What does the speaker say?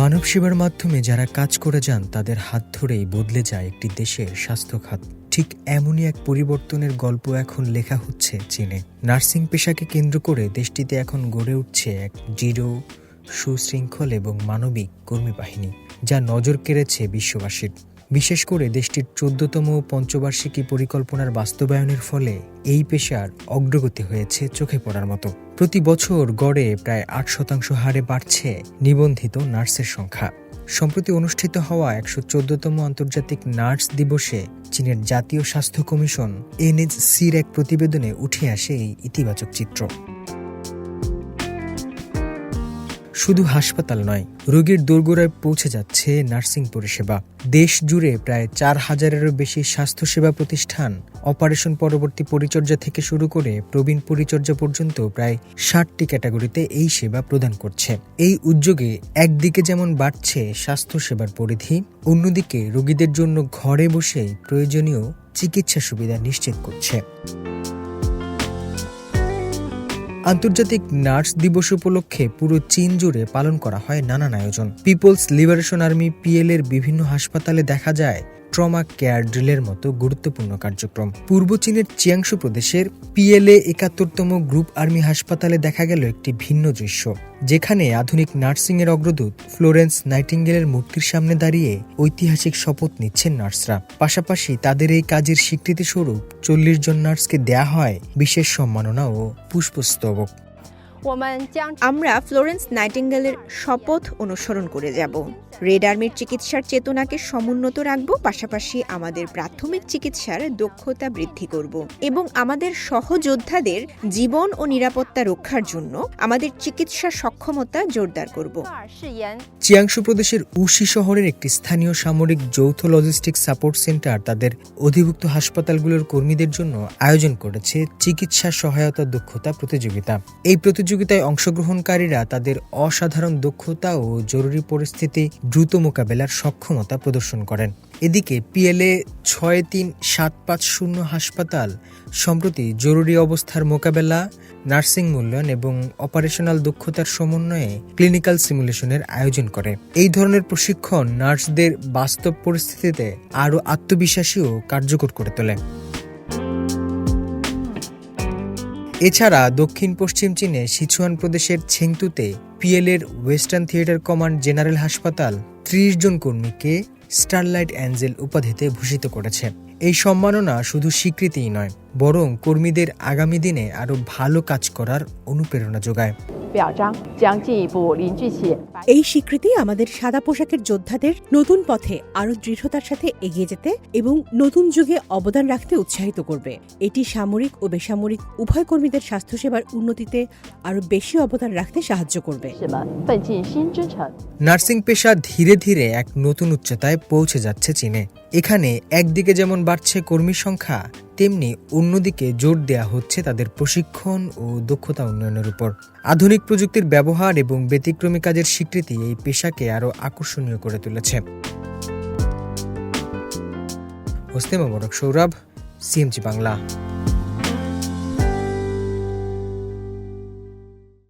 মানব সেবার মাধ্যমে যারা কাজ করে যান, তাদের হাত ধরেই বদলে যায় একটি দেশের স্বাস্থ্যখাত ঠিক এমনই এক পরিবর্তনের গল্প এখন লেখা হচ্ছে চীনে। নার্সিং পেশাকে কেন্দ্র করে দেশটিতে এখন গড়ে উঠছে এক জিরো সুশৃঙ্খল এবং মানবিক কর্মী বাহিনী, যা নজর কেড়েছে বিশ্ববাসীর। বিশেষ করে দেশটির চোদ্দতম পঞ্চবার্ষিকী পরিকল্পনার বাস্তবায়নের ফলে এই পেশার অগ্রগতি হয়েছে চোখে পড়ার মতো। প্রতি বছর গড়ে প্রায় আট শতাংশ হারে বাড়ছে নিবন্ধিত নার্সের সংখ্যা। সম্প্রতি অনুষ্ঠিত হওয়া একশো চোদ্দতম আন্তর্জাতিক নার্স দিবসে চীনের জাতীয় স্বাস্থ্য কমিশন এনএচসির এক প্রতিবেদনে উঠে আসে এই ইতিবাচক চিত্র। শুধু হাসপাতাল নয়, রোগীর দোরগোড়ায় পৌঁছে যাচ্ছে নার্সিং পরিষেবা। দেশ জুড়ে প্রায় চার হাজারেরও বেশি স্বাস্থ্যসেবা প্রতিষ্ঠান অপারেশন পরবর্তী পরিচর্যা থেকে শুরু করে প্রবীণ পরিচর্যা পর্যন্ত প্রায় ষাটটি ক্যাটাগরিতে এই সেবা প্রদান করছে। এই উদ্যোগে একদিকে যেমন বাড়ছে স্বাস্থ্যসেবার পরিধি, অন্যদিকে রোগীদের জন্য ঘরে বসেই প্রয়োজনীয় চিকিৎসা সুবিধা নিশ্চিত করছে। আন্তর্জাতিক নার্স দিবস উপলক্ষে পুরো চীন জুড়ে পালন করা হয় নানান আয়োজন। পিপলস লিবারেশন আর্মি পিএল এর বিভিন্ন হাসপাতালে দেখা যায় ট্রমা কেয়ার ড্রিলের মতো গুরুত্বপূর্ণ কার্যক্রম। পূর্ব চীনের চিয়াংশু প্রদেশের পিএলএ একাত্তরতম গ্রুপ আর্মি হাসপাতালে দেখা গেল একটি ভিন্ন দৃশ্য, যেখানে আধুনিক নার্সিংয়ের অগ্রদূত ফ্লোরেন্স নাইটিঙ্গেলের মূর্তির সামনে দাঁড়িয়ে ঐতিহাসিক শপথ নিচ্ছেন নার্সরা। পাশাপাশি তাদের এই কাজের স্বীকৃতিস্বরূপ চল্লিশ জন নার্সকে দেয়া হয় বিশেষ সম্মাননা ও পুষ্পস্তবক। আমরা ফ্লোরেন্স নাইটিঙ্গেলের শপথ অনুসরণ করে যাব। রেড আর্মির চিকিৎসার চেতনাকে সমুন্নত রাখব পাশাপাশি আমাদের প্রাথমিক চিকিৎসার দক্ষতা বৃদ্ধি করব এবং আমাদের সহযোদ্ধাদের জীবন ও নিরাপত্তা রক্ষার জন্য আমাদের চিকিৎসা সক্ষমতা জোরদার করব। চিয়াংশু প্রদেশের উশি শহরের একটি স্থানীয় সামরিক যৌথ লজিস্টিক সাপোর্ট সেন্টার তাদের অধিভুক্ত হাসপাতালগুলোর কর্মীদের জন্য আয়োজন করেছে চিকিৎসা সহায়তা দক্ষতা প্রতিযোগিতা। এই প্রতিযোগিতা প্রতিযোগিতায় অংশগ্রহণকারীরা তাদের অসাধারণ দক্ষতা ও জরুরি পরিস্থিতি দ্রুত মোকাবেলার সক্ষমতা প্রদর্শন করেন। এদিকে পিএলএ ছয় তিন সাত পাঁচ শূন্য হাসপাতাল সম্প্রতি জরুরি অবস্থার মোকাবেলা, নার্সিং মূল্যায়ন এবং অপারেশনাল দক্ষতার সমন্বয়ে ক্লিনিক্যাল সিমুলেশনের আয়োজন করে। এই ধরনের প্রশিক্ষণ নার্সদের বাস্তব পরিস্থিতিতে আরও আত্মবিশ্বাসী ও কার্যকর করে তোলে। এছাড়া দক্ষিণ পশ্চিম চীনে সিচুয়ান প্রদেশের ছেংতুতে পিএলের ওয়েস্টার্ন থিয়েটার কমান্ড জেনারেল হাসপাতাল ত্রিশ জন কর্মীকে স্টারলাইট অ্যাঞ্জেল উপাধিতে ভূষিত করেছে। এই সম্মাননা শুধু স্বীকৃতিই নয়, বরং কর্মীদের আগামী দিনে আরও ভালো কাজ করার অনুপ্রেরণা যোগায়। এই স্বীকৃতি আমাদের সাদা পোশাকের যোদ্ধাদের নতুন পথে আরও দৃঢ়তার সাথে এগিয়ে যেতে এবং নতুন যুগে অবদান রাখতে উৎসাহিত করবে। এটি সামরিক ও বেসামরিক উভয় কর্মীদের স্বাস্থ্যসেবার উন্নতিতে আরও বেশি অবদান রাখতে সাহায্য করবে। নার্সিং পেশা ধীরে ধীরে এক নতুন উচ্চতায় পৌঁছে যাচ্ছে চীনে। এখানে একদিকে যেমন বাড়ছে কর্মী সংখ্যা তেমনি অন্যদিকে জোর দেয়া হচ্ছে তাদের প্রশিক্ষণ ও দক্ষতা উন্নয়নের উপর। আধুনিক প্রযুক্তির ব্যবহার এবং ব্যতিক্রমী কাজের স্বীকৃতি এই পেশাকে আরও আকর্ষণীয় করে তুলেছে। হোসনে মোবারক সৌরভ, সিএমজি বাংলা।